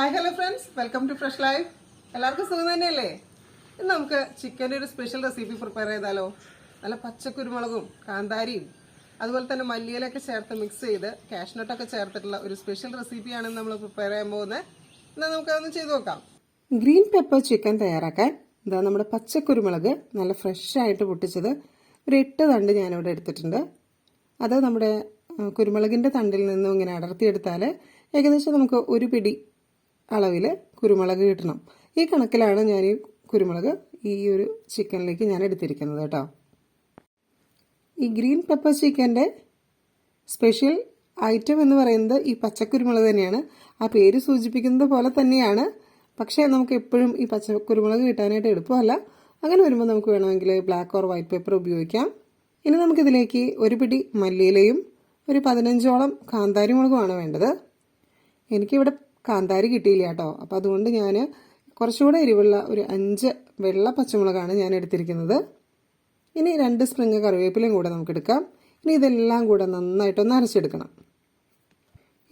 Hi hello friends welcome to Fresh Life എല്ലാവർക്കും സുഖം തന്നെയല്ലേ? ഇന്ന് നമുക്ക് ചിക്കന്റെ ഒരു സ്പെഷ്യൽ റെസിപ്പി പ്രിപ്പയർ ചെയ്താലോ? നല്ല പച്ചക്കുരുമുളകും കാന്താരിയും അതുപോലെ തന്നെ മല്ലിയിലൊക്കെ ചേർത്ത് മിക്സ് ചെയ്ത് കാഷ്നട്ടൊക്കെ ചേർത്തിട്ടുള്ള ഒരു സ്പെഷ്യൽ റെസിപ്പിയാണ് നമ്മൾ പ്രിപ്പയർ ചെയ്യാൻ പോകുന്നത്. എന്നാൽ നമുക്കതൊന്ന് ചെയ്ത് നോക്കാം. ഗ്രീൻ പെപ്പർ ചിക്കൻ തയ്യാറാക്കാൻ ഇതാ നമ്മുടെ പച്ചക്കുരുമുളക് നല്ല ഫ്രഷ് ആയിട്ട് പൊട്ടിച്ചത് ഒരു എട്ട് തണ്ട് ഞാനിവിടെ എടുത്തിട്ടുണ്ട്. അത് നമ്മുടെ കുരുമുളകിന്റെ തണ്ടിൽ നിന്നും ഇങ്ങനെ അടർത്തിയെടുത്താൽ ഏകദേശം നമുക്ക് ഒരു പിടി അളവിൽ കുരുമുളക് കിട്ടണം. ഈ കണക്കിലാണ് ഞാൻ ഈ കുരുമുളക് ഈ ഒരു ചിക്കനിലേക്ക് ഞാൻ എടുത്തിരിക്കുന്നത് കേട്ടോ. ഈ ഗ്രീൻ പെപ്പർ ചിക്കന്റെ സ്പെഷ്യൽ ഐറ്റം എന്ന് പറയുന്നത് ഈ പച്ചക്കുരുമുളക് തന്നെയാണ്. ആ പേര് സൂചിപ്പിക്കുന്നത് പോലെ തന്നെയാണ്. പക്ഷേ നമുക്ക് എപ്പോഴും ഈ പച്ചക്കുരുമുളക് കിട്ടാനായിട്ട് എളുപ്പമല്ല. അങ്ങനെ വരുമ്പോൾ നമുക്ക് വേണമെങ്കിൽ ബ്ലാക്ക് ഓർ വൈറ്റ് പേപ്പർ ഉപയോഗിക്കാം. ഇനി നമുക്കിതിലേക്ക് ഒരു പിടി മല്ലിയിലയും ഒരു പതിനഞ്ചോളം കാന്താരി മുളകുമാണ് വേണ്ടത്. എനിക്കിവിടെ കാന്താരി കിട്ടിയില്ല കേട്ടോ. അപ്പം അതുകൊണ്ട് ഞാൻ കുറച്ചുകൂടെ എരിവുള്ള ഒരു അഞ്ച് വെള്ള പച്ചമുളകാണ് ഞാൻ എടുത്തിരിക്കുന്നത്. ഇനി രണ്ട് സ്പ്രിങ് കറിവേപ്പിലയും കൂടെ നമുക്ക് എടുക്കാം. ഇനി ഇതെല്ലാം കൂടെ നന്നായിട്ടൊന്ന് അരച്ചെടുക്കണം.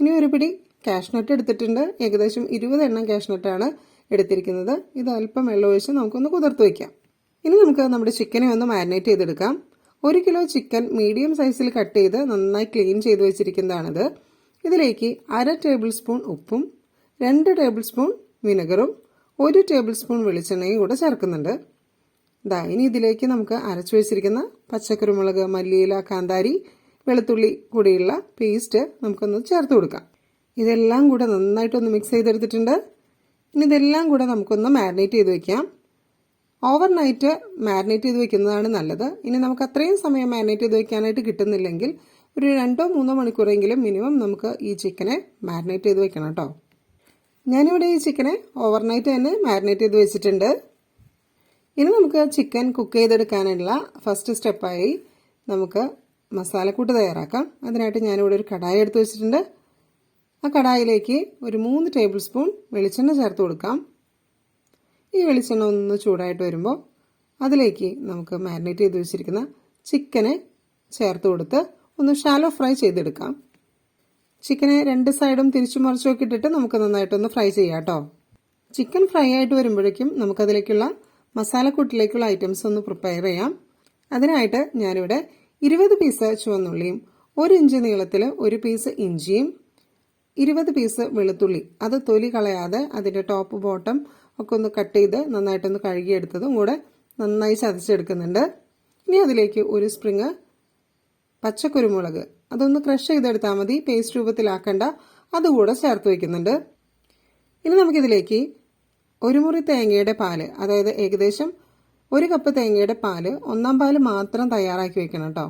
ഇനി ഒരു പിടി കാഷ്നട്ട് എടുത്തിട്ടുണ്ട്. ഏകദേശം ഇരുപത് എണ്ണം കാഷ്നട്ടാണ് എടുത്തിരിക്കുന്നത്. ഇത് അല്പം വെള്ളം ഒഴിച്ച് നമുക്കൊന്ന് കുതിർത്ത് വയ്ക്കാം ഇനി നമുക്ക് നമ്മുടെ ചിക്കനെ ഒന്ന് മാരിനേറ്റ് ചെയ്തെടുക്കാം. ഒരു കിലോ ചിക്കൻ മീഡിയം സൈസിൽ കട്ട് ചെയ്ത് നന്നായി ക്ലീൻ ചെയ്ത് വെച്ചിരിക്കുന്നതാണിത്. ഇതിലേക്ക് അര ടേബിൾ സ്പൂൺ ഉപ്പും രണ്ട് ടേബിൾ സ്പൂൺ വിനെഗറും ഒരു ടേബിൾ സ്പൂൺ വെളിച്ചെണ്ണയും കൂടെ ചേർക്കുന്നുണ്ട്. ദാ ഇനി ഇതിലേക്ക് നമുക്ക് അരച്ചു വെച്ചിരിക്കുന്ന പച്ചക്കുരുമുളക് മല്ലിയില കാന്താരി വെളുത്തുള്ളി കൂടിയുള്ള പേസ്റ്റ് നമുക്കൊന്ന് ചേർത്ത് കൊടുക്കാം. ഇതെല്ലാം കൂടെ നന്നായിട്ടൊന്ന് മിക്സ് ചെയ്തെടുത്തിട്ടുണ്ട്. ഇനി ഇതെല്ലാം കൂടെ നമുക്കൊന്ന് മാരിനേറ്റ് ചെയ്ത് വെക്കാം. ഓവർ നൈറ്റ് മാരിനേറ്റ് ചെയ്ത് വെക്കുന്നതാണ് നല്ലത്. ഇനി നമുക്ക് അത്രയും സമയം മാരിനേറ്റ് ചെയ്ത് വെക്കാനായിട്ട് കിട്ടുന്നില്ലെങ്കിൽ ഒരു രണ്ടോ മൂന്നോ മണിക്കൂറെങ്കിലും മിനിമം നമുക്ക് ഈ ചിക്കനെ മാരിനേറ്റ് ചെയ്ത് വെക്കണം കേട്ടോ. ഞാനിവിടെ ഈ ചിക്കനെ ഓവർനൈറ്റ് തന്നെ മാരിനേറ്റ് ചെയ്ത് വെച്ചിട്ടുണ്ട്. ഇനി നമുക്ക് ചിക്കൻ കുക്ക് ചെയ്തെടുക്കാനുള്ള ഫസ്റ്റ് സ്റ്റെപ്പായി നമുക്ക് മസാലക്കൂട്ട് തയ്യാറാക്കാം. അതിനായിട്ട് ഞാനിവിടെ ഒരു കടായി എടുത്ത് വെച്ചിട്ടുണ്ട്. ആ കടായിലേക്ക് ഒരു മൂന്ന് ടേബിൾ സ്പൂൺ വെളിച്ചെണ്ണ ചേർത്ത് കൊടുക്കാം. ഈ വെളിച്ചെണ്ണ ഒന്ന് ചൂടായിട്ട് വരുമ്പോൾ അതിലേക്ക് നമുക്ക് മാരിനേറ്റ് ചെയ്ത് വെച്ചിരിക്കുന്ന ചിക്കനെ ചേർത്ത് കൊടുത്ത് ഒന്ന് ഷാലോ ഫ്രൈ ചെയ്തെടുക്കാം. ചിക്കനെ രണ്ട് സൈഡും തിരിച്ചു മറിച്ചൊക്കെ ഇട്ടിട്ട് നമുക്ക് നന്നായിട്ടൊന്ന് ഫ്രൈ ചെയ്യാം കേട്ടോ. ചിക്കൻ ഫ്രൈ ആയിട്ട് വരുമ്പോഴേക്കും നമുക്കതിലേക്കുള്ള മസാലക്കൂട്ടിലേക്കുള്ള ഐറ്റംസ് ഒന്ന് പ്രിപ്പയർ ചെയ്യാം. അതിനായിട്ട് ഞാനിവിടെ ഇരുപത് പീസ് ചുവന്നുള്ളിയും ഒരു ഇഞ്ച് നീളത്തിൽ ഒരു പീസ് ഇഞ്ചിയും ഇരുപത് പീസ് വെളുത്തുള്ളി. അത് തൊലി കളയാതെ അതിന്റെ ടോപ്പ് ബോട്ടം ഒക്കെ ഒന്ന് കട്ട് ചെയ്ത് നന്നായിട്ടൊന്ന് കഴുകിയെടുത്തതും കൂടെ നന്നായി ചതച്ചെടുക്കുന്നുണ്ട്. ഇനി അതിലേക്ക് ഒരു സ്പ്രിങ് പച്ചക്കുരുമുളക് അതൊന്ന് ക്രഷ് ചെയ്തെടുത്താൽ മതി പേസ്റ്റ് രൂപത്തിലാക്കണ്ട അതുകൂടെ ചേർത്ത് വയ്ക്കുന്നുണ്ട് ഇനി നമുക്കിതിലേക്ക് ഒരു മുറി തേങ്ങയുടെ പാൽ അതായത് ഏകദേശം ഒരു കപ്പ് തേങ്ങയുടെ പാൽ ഒന്നാം പാൽ മാത്രം തയ്യാറാക്കി വെക്കണം കേട്ടോ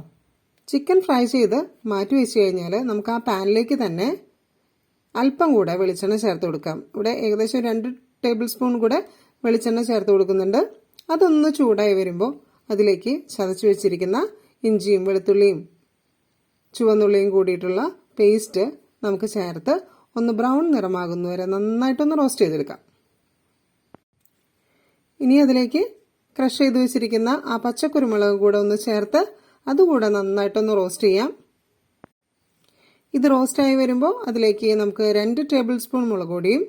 ചിക്കൻ ഫ്രൈ ചെയ്ത് മാറ്റി വെച്ച് കഴിഞ്ഞാൽ നമുക്ക് ആ പാനിലേക്ക് തന്നെ അല്പം കൂടെ വെളിച്ചെണ്ണ ചേർത്ത് കൊടുക്കാം. ഇവിടെ ഏകദേശം രണ്ട് ടേബിൾ സ്പൂൺ കൂടെ വെളിച്ചെണ്ണ ചേർത്ത് കൊടുക്കുന്നുണ്ട്. അതൊന്ന് ചൂടായി വരുമ്പോൾ അതിലേക്ക് ചതച്ച് വെച്ചിരിക്കുന്ന ഇഞ്ചിയും വെളുത്തുള്ളിയും ചുവന്നുള്ളിയും കൂടിയിട്ടുള്ള പേസ്റ്റ് നമുക്ക് ചേർത്ത് ഒന്ന് ബ്രൗൺ നിറമാകുന്നവരെ നന്നായിട്ടൊന്ന് റോസ്റ്റ് ചെയ്തെടുക്കാം. ഇനി അതിലേക്ക് ക്രഷ് ചെയ്ത് വെച്ചിരിക്കുന്ന ആ പച്ചക്കുരുമുളക് കൂടെ ഒന്ന് ചേർത്ത് അതുകൂടെ നന്നായിട്ടൊന്ന് റോസ്റ്റ് ചെയ്യാം. ഇത് റോസ്റ്റായി വരുമ്പോൾ അതിലേക്ക് നമുക്ക് രണ്ട് ടേബിൾ സ്പൂൺ മുളക് പൊടിയും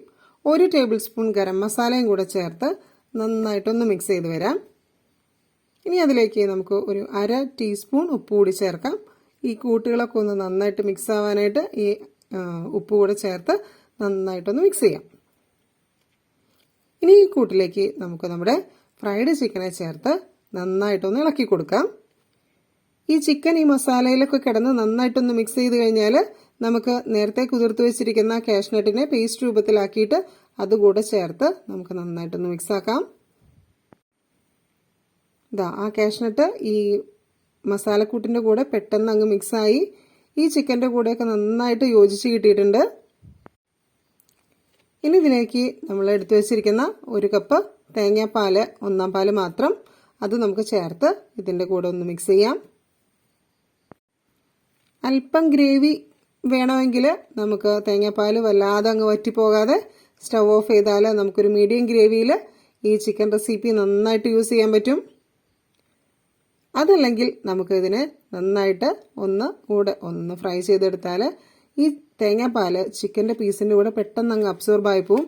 ഒരു ടേബിൾ സ്പൂൺ ഗരം മസാലയും കൂടെ ചേർത്ത് നന്നായിട്ടൊന്ന് മിക്സ് ചെയ്ത് വരാം. ഇനി അതിലേക്ക് നമുക്ക് ഒരു അര ടീസ്പൂൺ ഉപ്പ് കൂടി ചേർക്കാം. ഈ കൂട്ടുകളൊക്കെ ഒന്ന് നന്നായിട്ട് മിക്സ് ആവാനായിട്ട് ഈ ഉപ്പ് കൂടെ ചേർത്ത് നന്നായിട്ടൊന്ന് മിക്സ് ചെയ്യാം. ഇനി ഈ കൂട്ടിലേക്ക് നമുക്ക് നമ്മുടെ ഫ്രൈഡ് ചിക്കനെ ചേർത്ത് നന്നായിട്ടൊന്ന് ഇളക്കി കൊടുക്കാം. ഈ ചിക്കൻ ഈ മസാലയിലൊക്കെ കിടന്ന് നന്നായിട്ടൊന്ന് മിക്സ് ചെയ്ത് കഴിഞ്ഞാൽ നമുക്ക് നേരത്തെ കുതിർത്ത് വെച്ചിരിക്കുന്ന കാഷ്നട്ടിനെ പേസ്റ്റ് രൂപത്തിലാക്കിയിട്ട് അതുകൂടെ ചേർത്ത് നമുക്ക് നന്നായിട്ടൊന്ന് മിക്സ് ആക്കാം. ഇതാ ആ കാഷ്നട്ട് ഈ മസാലക്കൂട്ടിന്റെ കൂടെ പെട്ടെന്ന് അങ്ങ് മിക്സായി ഈ ചിക്കന്റെ കൂടെയൊക്കെ നന്നായിട്ട് യോജിച്ച് കിട്ടിയിട്ടുണ്ട്. ഇനി ഇതിലേക്ക് നമ്മൾ എടുത്തു വെച്ചിരിക്കുന്ന ഒരു കപ്പ് തേങ്ങാപ്പാൽ ഒന്നാം പാൽ മാത്രം. അത് നമുക്ക് ചേർത്ത് ഇതിന്റെ കൂടെ ഒന്ന് മിക്സ് ചെയ്യാം. അല്പം ഗ്രേവി വേണമെങ്കിൽ നമുക്ക് തേങ്ങാപ്പാൽ വല്ലാതെ അങ്ങ് വറ്റിപ്പോകാതെ സ്റ്റവ് ഓഫ് ചെയ്താൽ നമുക്കൊരു മീഡിയം ഗ്രേവിയിൽ ഈ ചിക്കൻ റെസിപ്പി നന്നായിട്ട് യൂസ് ചെയ്യാൻ പറ്റും. അതല്ലെങ്കിൽ നമുക്ക് ഇതിനെ നന്നായിട്ട് ഒന്ന് കൂടെ ഒന്ന് ഫ്രൈ ചെയ്തെടുത്താൽ ഈ തേങ്ങാപ്പാൽ ചിക്കന്റെ പീസിന്റെ കൂടെ പെട്ടെന്ന് അങ്ങ് അബ്സോർബ് ആയി പോവും.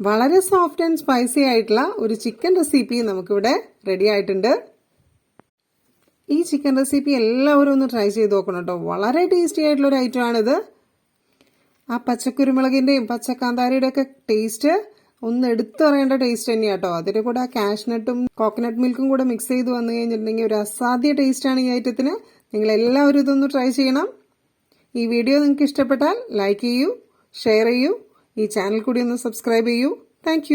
വളരെ സോഫ്റ്റ് ആൻഡ് സ്പൈസി ആയിട്ടുള്ള ഒരു ചിക്കൻ റെസിപ്പി നമുക്കിവിടെ റെഡി ആയിട്ടുണ്ട്. ഈ ചിക്കൻ റെസിപ്പി എല്ലാവരും ഒന്ന് ട്രൈ ചെയ്ത് നോക്കണം കേട്ടോ. വളരെ ടേസ്റ്റി ആയിട്ടുള്ള ഒരു ഐറ്റം ആണിത്. ആ പച്ചക്കുരുമുളകിന്റെയും പച്ചക്കാന്താരിയുടെ ഒക്കെ ടേസ്റ്റ് ഒന്ന് എടുത്തു പറയേണ്ട ടേസ്റ്റ് തന്നെയാണ് കേട്ടോ അതിന്റെ കൂടെ ആ കാഷ്നട്ടും കോക്കനട്ട് മിൽക്കും കൂടെ മിക്സ് ചെയ്ത് വന്നു കഴിഞ്ഞിട്ടുണ്ടെങ്കിൽ ഒരു അസാധ്യ ടേസ്റ്റാണ് ഈ ഐറ്റത്തിന് നിങ്ങൾ എല്ലാവരും ഇതൊന്ന് ട്രൈ ചെയ്യണം. ഈ വീഡിയോ നിങ്ങൾക്ക് ഇഷ്ടപ്പെട്ടാൽ ലൈക്ക് ചെയ്യൂ ഷെയർ ചെയ്യൂ. ഈ ചാനൽ കൂടി ഒന്ന് സബ്സ്ക്രൈബ് ചെയ്യൂ. താങ്ക്